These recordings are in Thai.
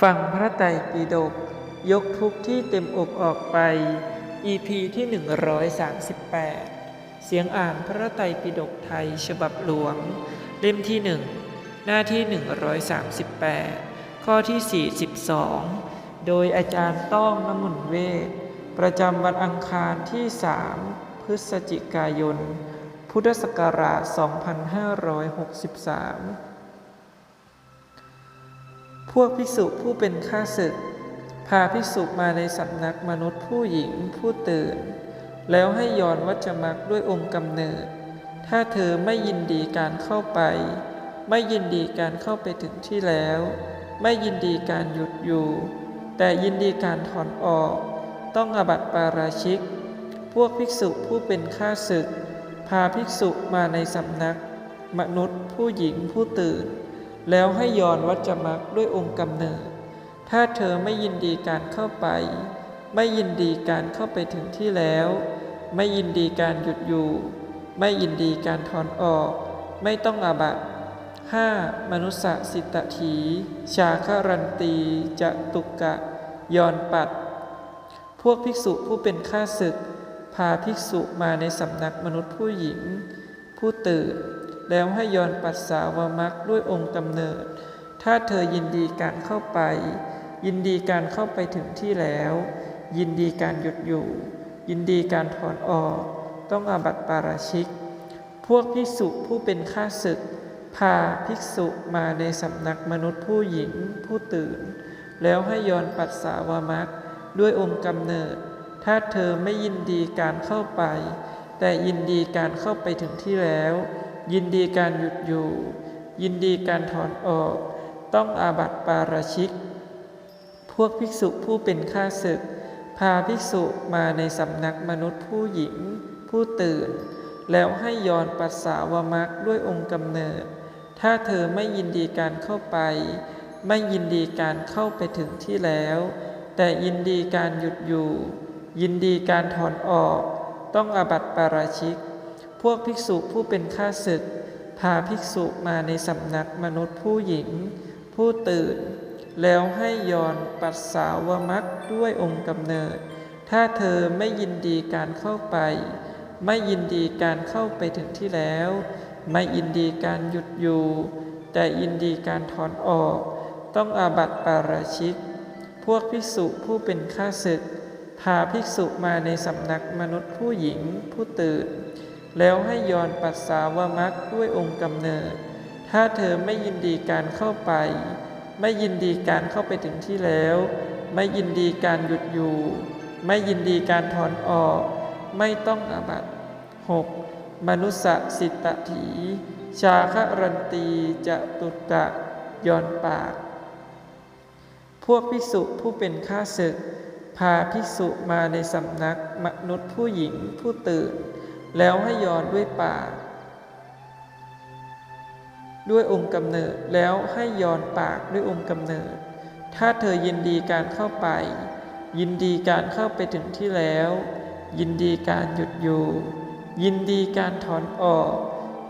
ฟังพระไตรปิฎกยกทุกที่เต็มอกออกไป EP ที่ 138 เสียงอ่านพระไตรปิฎกไทยฉบับหลวง เล่มที่ 1 หน้าที่ 138 ข้อที่ 42 โดยอาจารย์ต้องนมุนเวศประจำวันอังคารที่ 3 พฤศจิกายน พุทธศักราช 2563 พวกภิกษุผู้เป็นข้าศึก พาภิกษุมาในสำนักมนุษย์ผู้หญิงผู้ตื่น แล้วให้ย้อนวัจมักด้วยองค์กำเนิด ถ้าเธอไม่ยินดีการเข้าไป ไม่ยินดีการเข้าไปถึงที่แล้ว ไม่ยินดีการหยุดอยู่ แต่ยินดีการถอนออก ต้องอบัติปาราชิก พวกภิกษุผู้เป็นข้าศึก พาภิกษุมาในสำนัก มนุษย์ผู้หญิงผู้ตื่น แล้วให้ย้อนวัจมักด้วยองค์กำเนิด ถ้าเธอไม่ยินดีการเข้าไป ไม่ยินดีการเข้าไปถึงที่แล้ว ไม่ยินดีการหยุดอยู่ ไม่ยินดีการถอนออก ไม่ต้องอาบัตห้ามนุสสสิตถี ชาคารันตีจะตุกกะ ยอนปัด พวกภิกษุผู้เป็นข้าศึก พาภิกษุมาในสำนักมนุษย์ผู้หญิง ผู้ตื่น แล้วให้ย้อนปัสสาวมักด้วยองค์กำเนิด ถ้าเธอยินดีการเข้าไป ยินดีการเข้าไปถึงที่แล้ว ยินดีการหยุดอยู่ ยินดีการถอนออก ต้องอาบัติปาราชิก พวกภิกษุผู้เป็นข้าศึก พาภิกษุมาในสำนักมนุษย์ผู้หญิงผู้ตื่น แล้วให้ย้อนปัสสาวมักด้วยองค์กำเนิด ถ้าเธอไม่ยินดีการเข้าไป แต่ยินดีการเข้าไปถึงที่แล้ว ยินดีการหยุดอยู่ ยินดีการถอนออก ต้องอาบัติปาราชิก พวกภิกษุผู้เป็นข้าศึก พาภิกษุมาในสำนักมนุษย์ผู้หญิง ผู้ตื่น แล้วให้ย้อนปัสสาวมักด้วยองค์กำเนิด ถ้าเธอไม่ยินดีการเข้าไป ไม่ยินดีการเข้าไปถึงที่แล้ว แต่ยินดีการหยุดอยู่ ยินดีการถอนออก ต้องอาบัติปาราชิก วกภิกษุผู้เป็นข้าศึก พาภิกษุมาในสำนักมนุษย์ผู้หญิง ผู้ตื่น แล้วให้ย้อนปัสสาวมักด้วยองค์กำเนิด ถ้าเธอไม่ยินดีการเข้าไป ไม่ยินดีการเข้าไปถึงที่แล้ว ไม่ยินดีการหยุดอยู่ แต่ยินดีการถอนออก ต้องอาบัติปาราชิก พวกภิกษุผู้เป็นข้าศึกพาภิกษุมาในสำนักมนุษย์ผู้หญิงผู้ตื่น แล้วให้ย้อนปัสสาวะมักด้วยองค์กำเนิด ถ้าเธอไม่ยินดีการเข้าไป ไม่ยินดีการเข้าไปถึงที่แล้ว ไม่ยินดีการหยุดอยู่ ไม่ยินดีการถอนออก ไม่ต้องอาบัตหกมนุสสสิตถี ชาครันตีจะตุตกะยอนปาก พวกภิกษุผู้เป็นข้าศึก พาภิกษุมาในสำนักมนุษย์ผู้หญิงผู้ตื่น แล้วให้ย้อนด้วยปาก ด้วยองค์กำเนิดแล้วให้ย้อนปากด้วยองค์กำเนิด ถ้าเธอยินดีการเข้าไป ยินดีการเข้าไปถึงที่แล้ว ยินดีการหยุดอยู่ ยินดีการถอนออก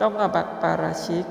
ต้องอบัตปาราชิก